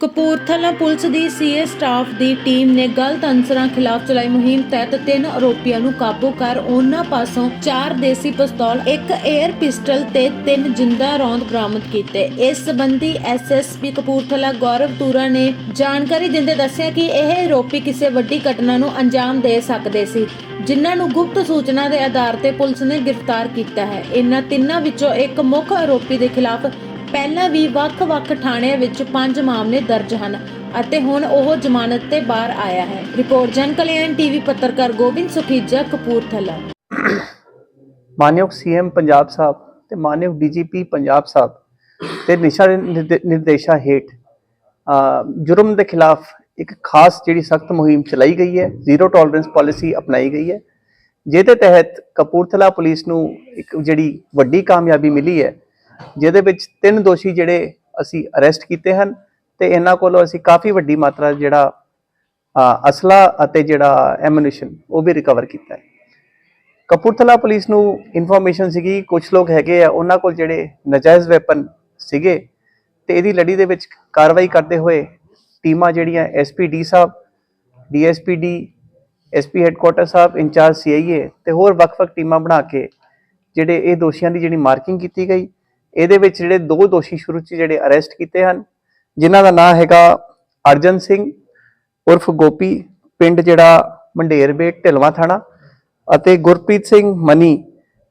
Kapurthala police ਦੀ CA staff ਦੀ team ਨੇ ਗਲਤ ਅਨਸਰਾਂ ਖਿਲਾਫ ਚਲਾਈ ਮੁਹਿੰਮ ਤਹਿਤ ਤਿੰਨ ਆਰੋਪੀਆਂ ਨੂੰ ਕਾਬੂ ਕਰ ਉਹਨਾਂ ਪਾਸੋਂ ਚਾਰ ਦੇਸੀ ਪਿਸਤੌਲ, ਇੱਕ 에ਅਰ ਪਿਸਟਲ ਤੇ ਤਿੰਨ ਜਿੰਦਾ ਰੌਂਦ ਬਰਾਮਦ ਕੀਤੇ। ਇਸ ਸੰਬੰਧੀ ਐਸਐਸਪੀ ਕਪੂਰਥਲਾ ਗੌਰਵ ਤੂਰਾ ਨੇ ਜਾਣਕਾਰੀ ਦਿੰਦੇ ਦੱਸਿਆ ਕਿ ਇਹ ਆਰੋਪੀ ਕਿਸੇ ਵੱਡੀ ਘਟਨਾ ਨੂੰ ਅੰਜਾਮ ਦੇ ਸਕਦੇ ਸੀ ਜਿਨ੍ਹਾਂ ਨੂੰ ਗੁਪਤ ਸੂਚਨਾ ਦੇ ਆਧਾਰ ਤੇ ਪੁਲਿਸ ਨੇ ਗ੍ਰਿਫਤਾਰ ਕੀਤਾ ਹੈ। ਇਨ੍ਹਾਂ ਤਿੰਨਾਂ ਵਿੱਚੋਂ ਇੱਕ ਮੁੱਖ ਆਰੋਪੀ ਦੇ ਖਿਲਾਫ ਪਹਿਲਾਂ ਵੀ ਵੱਖ-ਵੱਖ ਥਾਣਿਆਂ ਵਿੱਚ ਪੰਜ ਮਾਮਲੇ ਦਰਜ ਹਨ ਅਤੇ ਹੁਣ ਉਹ ਜ਼ਮਾਨਤ ਤੇ ਬਾਹਰ ਆਇਆ ਹੈ। ਰਿਪੋਰਟ ਜਨ ਕਲਿਆਣ ਟੀਵੀ ਪੱਤਰਕਾਰ ਗੋਬਿੰਦ ਸੁਖੀਜਾ ਕਪੂਰਥਲਾ। ਮਾਨਯੋਗ ਸੀਐਮ ਪੰਜਾਬ ਸਾਹਿਬ ਤੇ ਮਾਨਯੋਗ ਡੀਜੀਪੀ ਪੰਜਾਬ ਸਾਹਿਬ ਤੇ ਨਿਸ਼ਾ ਨਿਰਦੇ- ਹੇਠ ਅ, ਜੁਰਮ ਦੇ ਖਿਲਾਫ ਇੱਕ ਖਾਸ ਜਿਹੜੀ ਸਖਤ ਮੁਹਿੰਮ ਚਲਾਈ ਗਈ ਹੈ ਜ਼ੀਰੋ ਟੋਲਰੈਂਸ ਪਾਲਿਸੀ ਅਪਣਾਈ ਗਈ ਹੈ। ਜਿਹਦੇ ਤਹਿਤ ਕਪੂਰਥਲਾ ਪੁਲਿਸ ਨੂੰ ਇੱਕ ਜਿਹੜੀ ਵੱਡੀ ਕਾਮਯਾਬੀ ਮਿਲੀ ਹੈ ਜਿਹਦੇ ਵਿੱਚ ਤਿੰਨ ਦੋਸ਼ੀ ਜਿਹੜੇ ਅਸੀਂ ਅਰੈਸਟ ਕੀਤੇ ਹਨ ਤੇ ਇਹਨਾਂ ਕੋਲੋਂ ਅਸੀਂ ਕਾਫੀ ਵੱਡੀ ਮਾਤਰਾ ਜਿਹੜਾ ਅਸਲਾ ਅਤੇ ਜਿਹੜਾ ਐਮੂਨੀਸ਼ਨ ਉਹ ਵੀ ਰਿਕਵਰ ਕੀਤਾ ਹੈ। ਕਪੂਰਥਲਾ ਪੁਲਿਸ ਨੂੰ ਇਨਫੋਰਮੇਸ਼ਨ ਸੀਗੀ ਕੁਝ ਲੋਕ ਹੈਗੇ ਆ, ਉਹਨਾਂ ਕੋਲ ਜਿਹੜੇ ਨਜਾਇਜ਼ ਵੈਪਨ ਸੀਗੇ ਤੇ ਇਹਦੀ ਲੜੀ ਦੇ ਵਿੱਚ ਕਾਰਵਾਈ ਕਰਦੇ ਹੋਏ ਟੀਮਾਂ ਜਿਹੜੀਆਂ ਐਸਪੀਡੀ ਸਾਹਿਬ ਡੀਐਸਪੀਡੀ ਐਸਪੀ ਹੈੱਡਕੁਆਟਰ ਸਾਹਿਬ, ਇੰਚਾਰਜ ਸੀਆਈਏ ਤੇ ਹੋਰ ਵੱਖ-ਵੱਖ ਟੀਮਾਂ ਬਣਾ ਕੇ ਜਿਹੜੇ ਇਹ ਦੋਸ਼ੀਆਂ ਦੀ ਜਿਹੜੀ ਮਾਰਕਿੰਗ ਕੀਤੀ ਗਈ ਇਹਦੇ ਵਿੱਚ ਜਿਹੜੇ ਦੋ ਦੋਸ਼ੀ ਸ਼ੁਰੂ 'ਚ ਜਿਹੜੇ ਅਰੈਸਟ ਕੀਤੇ ਹਨ, ਜਿਨ੍ਹਾਂ ਦਾ ਨਾਮ ਹੈਗਾ ਅਰਜਨ ਸਿੰਘ ਉਰਫ ਗੋਪੀ, ਪਿੰਡ ਜਿਹੜਾ ਮੰਡੇਰ ਬੇਟ ਢਿਲਵਾ ਥਾਣਾ ਅਤੇ ਗੁਰਪ੍ਰੀਤ ਸਿੰਘ ਮਨੀ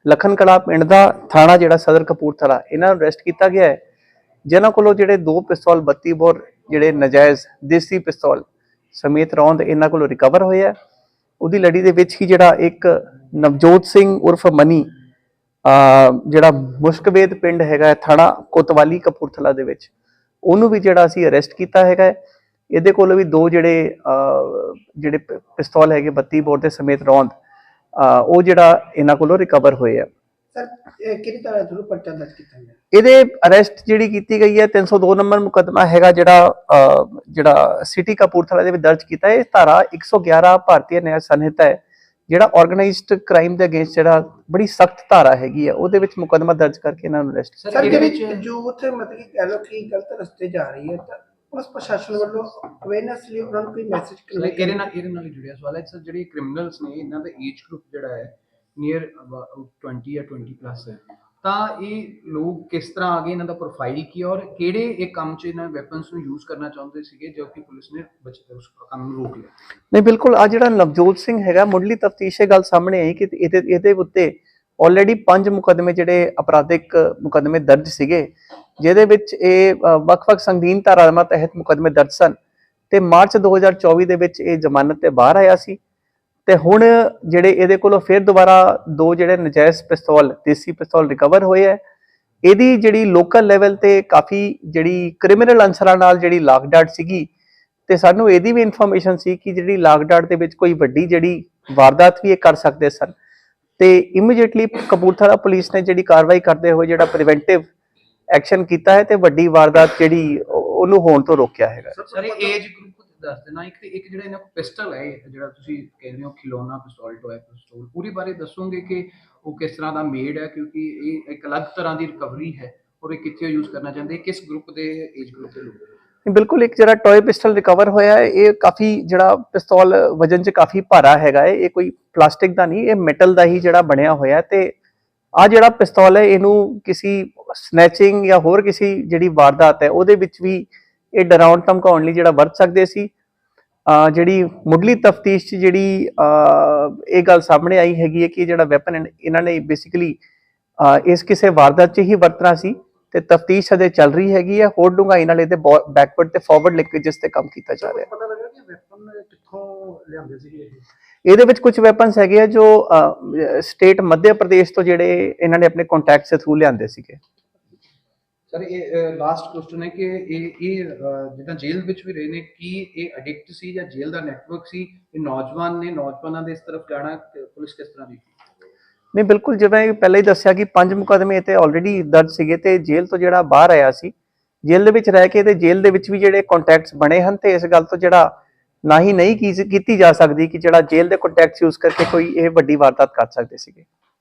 ਲਖਨ ਕਲਾ ਪਿੰਡ ਦਾ ਥਾਣਾ ਜਿਹੜਾ ਸਦਰ ਕਪੂਰਥਲਾ, ਇਹਨਾਂ ਨੂੰ ਅਰੈਸਟ ਕੀਤਾ ਗਿਆ ਹੈ। ਜਿਨ੍ਹਾਂ ਕੋਲੋਂ ਜਿਹੜੇ ਦੋ ਪਿਸਤੌਲ 32 ਬੋਰ ਜਿਹੜੇ ਨਜਾਇਜ਼ ਦੇਸੀ ਪਿਸਤੌਲ ਸਮੇਤ ਰੌਂਦ ਇਹਨਾਂ ਕੋਲੋਂ ਰਿਕਵਰ ਹੋਇਆ ਉਹਦੀ ਲੜੀ ਦੇ ਵਿੱਚ ਹੀ ਜਿਹੜਾ ਇੱਕ ਨਵਜੋਤ ਸਿੰਘ ਉਰਫ ਮਨੀ ਜਿਹੜਾ ਮੁਸ਼ਕਵੇਦ ਪਿੰਡ ਹੈਗਾ ਥਾਣਾ ਕੋਤਵਾਲੀ ਕਪੂਰਥਲਾ ਦੇ ਵਿੱਚ ਉਹਨੂੰ ਵੀ ਜਿਹੜਾ ਅਸੀਂ ਅਰੈਸਟ ਕੀਤਾ ਹੈਗਾ। ਇਹਦੇ ਕੋਲ ਵੀ ਦੋ ਜਿਹੜੇ ਜਿਹੜੇ ਪਿਸਤੌਲ ਹੈਗੇ 32 ਬੋਰ ਦੇ ਸਮੇਤ ਰੌਂਦ ਉਹ ਜਿਹੜਾ ਇਹਨਾਂ ਕੋਲੋਂ ਰਿਕਵਰ ਹੋਏ ਆ। ਸਰ ਇਹ ਕਿਹੜੀ ਤਰ੍ਹਾਂ ਤੁਹਾਨੂੰ ਪਰਚਾ ਦਰਜ ਕੀਤਾ ਗਿਆ? ਇਹਦੇ ਅਰੈਸਟ ਜਿਹੜੀ ਕੀਤੀ ਗਈ ਹੈ 302 ਨੰਬਰ ਮੁਕੱਦਮਾ ਹੈਗਾ ਜਿਹੜਾ ਜਿਹੜਾ ਸਿਟੀ ਕਪੂਰਥਲਾ ਦੇ ਵਿੱਚ ਦਰਜ ਕੀਤਾ ਹੈ। ਇਹ ਧਾਰਾ 111 ਭਾਰਤੀ ਨਿਆਂ ਸੰਹਿਤਾ ਹੈ। ਜਿਹੜਾ ਆਰਗੇਨਾਈਜ਼ਡ ਕ੍ਰਾਈਮ ਦੇ ਅਗੇਂਸਟ ਜਿਹੜਾ ਬੜੀ ਸਖਤ ਧਾਰਾ ਹੈਗੀ ਹੈ ਉਹਦੇ ਵਿੱਚ ਮੁਕੱਦਮਾ ਦਰਜ ਕਰਕੇ ਇਹਨਾਂ ਨੂੰ ਅਰੈਸਟ ਸਰ ਜਿਹੜੀ ਯੂਥ ਮਤਲਬ ਕਿ ਕਹਿ ਲਓ ਕਿ ਗਲਤ ਰਸਤੇ ਜਾ ਰਹੀ ਹੈ ਤਾਂ ਪੁਲਿਸ ਪ੍ਰਸ਼ਾਸਨ ਵੱਲੋਂ ਅਵੇਅਰਨੈਸ ਲਈ ਉਹਨਾਂ ਨੂੰ ਕੋਈ ਮੈਸੇਜ ਕਨਵੇ ਇਹਦੇ ਨਾਲ ਇਹਦੇ ਨਾਲ ਜੁੜਿਆ ਸਵਾਲ ਹੈ। ਸਰ ਜਿਹੜੇ ਕ੍ਰਿਮੀਨਲਸ ਨੇ ਇਹਨਾਂ ਦਾ ਏਜ ਗਰੁੱਪ ਜਿਹੜਾ ਹੈ ਨੀਅਰ 20 ਜਾਂ 20 ਪਲੱਸ ਹੈ। ਤਾਂ ਇਹ ਲੋਕ ਕਿਸ ਤਰ੍ਹਾਂ ਆਗੇ ਇਹਨਾਂ ਦਾ ਪ੍ਰੋਫਾਈਲ ਕੀ ਔਰ ਕਿਹੜੇ ਇਹ ਕੰਮ 'ਚ ਇਹਨਾਂ ਵੈਪਨਸ ਨੂੰ ਯੂਜ਼ ਕਰਨਾ ਚਾਹੁੰਦੇ ਸੀਗੇ ਜੋ ਕਿ ਪੁਲਿਸ ਨੇ ਬਚ, ਉਸ ਕੰਮ ਨੂੰ ਰੋਕ ਲਿਆ? ਨਹੀਂ, ਬਿਲਕੁਲ ਆ ਜਿਹੜਾ ਨਵਜੋਤ ਸਿੰਘ ਹੈਗਾ, ਮੁੱਢਲੀ ਤਫਤੀਸ਼ ਇਹ ਗੱਲ ਸਾਹਮਣੇ ਆਈ ਕਿ ਇਹਦੇ ਇਹਦੇ ਉੱਤੇ ਆਲਰੇਡੀ ਪੰਜ ਮੁਕੱਦਮੇ ਜਿਹੜੇ ਅਪਰਾਧਿਕ ਮੁਕੱਦਮੇ ਦਰਜ ਸੀਗੇ, ਜਿਹਦੇ ਵਿੱਚ ਇਹ ਵੱਖ-ਵੱਖ ਸੰਗੀਨ ਧਾਰਾਵਾਂ ਤਹਿਤ ਮੁਕੱਦਮੇ ਦਰਜ ਸਨ ਤੇ ਮਾਰਚ 2024 ਦੇ ਵਿੱਚ ਇਹ ਜ਼ਮਾਨਤ ਤੇ ਬਾਹਰ ਆਇਆ ਸੀ। ਤੇ ਹੁਣ ਜਿਹੜੇ ਇਹਦੇ ਕੋਲੋਂ ਫਿਰ ਦੁਬਾਰਾ ਦੋ ਜਿਹੜੇ ਨਜਾਇਜ਼ ਪਿਸਤੌਲ ਦੇਸੀ ਪਿਸਤੌਲ ਰਿਕਵਰ ਹੋਏ ਹੈ ਇਹਦੀ ਜਿਹੜੀ ਲੋਕਲ ਲੈਵਲ ਤੇ ਕਾਫੀ ਜਿਹੜੀ ਕ੍ਰਿਮੀਨਲ ਅਨਸਰਾਂ ਨਾਲ ਜਿਹੜੀ ਲਾਕਡਾਟ ਸੀਗੀ ਤੇ ਸਾਨੂੰ ਇਹਦੀ ਵੀ ਇਨਫੋਰਮੇਸ਼ਨ ਸੀ ਕਿ ਜਿਹੜੀ ਲਾਕਡਾਟ ਦੇ ਵਿੱਚ ਕੋਈ ਵੱਡੀ ਜਿਹੜੀ ਵਾਰਦਾਤ ਵੀ ਇਹ ਕਰ ਸਕਦੇ ਸਨ। ਤੇ ਇਮੀਡੀਏਟਲੀ ਕਪੂਰਥਲਾ ਪੁਲਿਸ ਨੇ ਜਿਹੜੀ ਕਾਰਵਾਈ ਕਰਦੇ ਹੋਏ ਜਿਹੜਾ ਪ੍ਰੀਵੈਂਟਿਵ ਐਕਸ਼ਨ ਕੀਤਾ ਹੈ ਤੇ ਵੱਡੀ ਵਾਰਦਾਤ ਜਿਹੜੀ ਉਹ- ਉਹਨੂੰ ਹੋਣ ਤੋਂ ਰੋਕਿਆ ਹੈਗਾ। ਸਰ ਇਹ ਏਜ ਗਰੁੱਪ ਦੱਸ ਦੇਣਾ, ਇੱਕ ਤੇ ਇੱਕ ਜਿਹੜਾ ਇਹਨਾਂ ਕੋਲ ਪਿਸਟਲ ਹੈ, ਜਿਹੜਾ ਤੁਸੀਂ ਕਹਿ ਰਹੇ ਹੋ ਖਿਲੌਣਾ ਪਿਸਤੌਲ, ਟੋਏ ਪਿਸਤੌਲ ਪੂਰੀ ਬਾਰੇ ਦੱਸੋਗੇ ਕਿ ਉਹ ਕਿਸ ਤਰ੍ਹਾਂ ਦਾ ਮੇਡ ਹੈ? ਕਿਉਂਕਿ ਇਹ ਇੱਕ ਅਲੱਗ ਤਰ੍ਹਾਂ ਦੀ ਰਿਕਵਰੀ ਹੈ ਔਰ ਇਹ ਕਿੱਥੇ ਯੂਜ਼ ਕਰਨਾ ਚਾਹੁੰਦੇ, ਕਿਸ ਗਰੁੱਪ ਦੇ ਏਜ ਗਰੁੱਪ ਦੇ ਲੋਕ? ਬਿਲਕੁਲ, ਇੱਕ ਜਿਹੜਾ ਟੌਏ ਪਿਸਟਲ ਰਿਕਵਰ ਹੋਇਆ ਹੈ, ਇਹ ਕਾਫੀ ਜਿਹੜਾ ਪਿਸਤੌਲ ਵਜਨ 'ਚ ਕਾਫੀ ਭਾਰਾ ਹੈਗਾ ਹੈ, ਇਹ ਕੋਈ ਪਲਾਸਟਿਕ ਦਾ ਨਹੀਂ, ਇਹ ਮੈਟਲ ਦਾ ਹੀ ਜਿਹੜਾ ਬਣਿਆ ਹੋਇਆ ਹੈ ਤੇ ਆ ਜਿਹੜਾ ਪਿਸਤੌਲ ਹੈ, ਇਹਨੂੰ ਕਿਸੇ ਸਨੈਚਿੰਗ ਜਾਂ ਹੋਰ ਕਿਸੇ ਜਿਹੜੀ ਵਾਰਦਾਤ ਹੈ, ਉਹਦੇ ਵਿੱਚ ਵੀ ਇਹ ਡਰਾਉਣ ਧਮਕਾਉਣ ਲਈ ਜਿਹੜਾ ਵਰਤ ਸਕਦੇ ਸੀ। ਜਿਹੜੀ ਮੁੱਢਲੀ ਤਫਤੀਸ਼ 'ਚ ਜਿਹੜੀ ਇਹ ਗੱਲ ਸਾਹਮਣੇ ਆਈ ਹੈਗੀ ਹੈ ਕਿ ਜਿਹੜਾ ਵੈਪਨ ਇਹਨਾਂ ਨੇ ਬੇਸਿਕਲੀ ਇਸ ਕਿਸੇ ਵਾਰਦਾਤ 'ਚ ਹੀ ਵਰਤਣਾ ਸੀ ਤੇ ਤਫਤੀਸ਼ ਅਜੇ ਚੱਲ ਰਹੀ ਹੈਗੀ ਹੈ। ਹੋਰ ਡੂੰਘਾਈ ਨਾਲ ਇਹਦੇ ਬੈਕਵਰਡ ਤੇ ਫਾਰਵਰਡ ਲਿੰਕੇजेस ਤੇ ਕੰਮ ਕੀਤਾ ਜਾ ਰਿਹਾ ਹੈ। ਪਤਾ ਲੱਗਾ ਕਿ ਵੈਪਨ ਕਿੱਥੋਂ ਲਿਆਂਦੇ ਸੀ ਇਹ? ਇਹਦੇ ਵਿੱਚ ਕੁਝ ਵੈਪਨਸ ਹੈਗੇ ਆ ਜੋ ਸਟੇਟ ਮੱਧ ਪ੍ਰਦੇਸ਼ ਤੋਂ ਜਿਹੜੇ ਇਹਨਾਂ ਨੇ ਆਪਣੇ ਕੰਟੈਕਟਸ ਦੇ ਥਰੂ ਲਿਆਂਦੇ ਸੀਗੇ। ਸਰ ਇਹ ਲਾਸਟ ਕੁਐਸਚਨ ਹੈ ਕਿ ਇਹ ਇਹ ਜਿੱਦਾਂ ਜੇਲ੍ਹ ਵਿੱਚ ਵੀ ਰਹੇ ਨੇ, ਕੀ ਇਹ ਐਡਿਕਟ ਸੀ ਜਾਂ ਜੇਲ੍ਹ ਦਾ ਨੈਟਵਰਕ ਸੀ? ਇਹ ਨੌਜਵਾਨ ਨੇ, ਨੌਜਵਾਨਾਂ ਦੇ ਇਸ ਤਰਫ ਜਾਣਾ ਪੁਲਿਸ ਕਿਸ ਤਰ੍ਹਾਂ ਦੀ ਨਹੀਂ, ਬਿਲਕੁਲ, ਜਿਵੇਂ ਪਹਿਲਾਂ ਹੀ ਦੱਸਿਆ ਕਿ ਪੰਜ ਮੁਕਦਮੇ ਤੇ ਆਲਰੇਡੀ ਦਰਜ ਸੀਗੇ ਤੇ ਜੇਲ੍ਹ ਤੋਂ ਜਿਹੜਾ ਬਾਹਰ ਆਇਆ ਸੀ, ਜੇਲ੍ਹ ਦੇ ਵਿੱਚ ਰਹਿ ਕੇ ਤੇ ਜੇਲ੍ਹ ਦੇ ਵਿੱਚ ਵੀ ਜਿਹੜੇ ਕੰਟੈਕਟਸ ਬਣੇ ਹਨ ਤੇ ਇਸ ਗੱਲ ਤੋਂ ਜਿਹੜਾ ਨਾ ਹੀ ਨਹੀਂ ਕੀਤੀ ਜਾ ਸਕਦੀ ਕਿ ਜਿਹੜਾ ਜੇਲ੍ਹ ਦੇ ਕੰਟੈਕਟਸ ਯੂਜ਼ ਕਰਕੇ ਕੋਈ ਇਹ ਵੱਡੀ ਵਾਰਦਾਤ ਕਰ ਸਕਦੇ ਸੀਗੇ।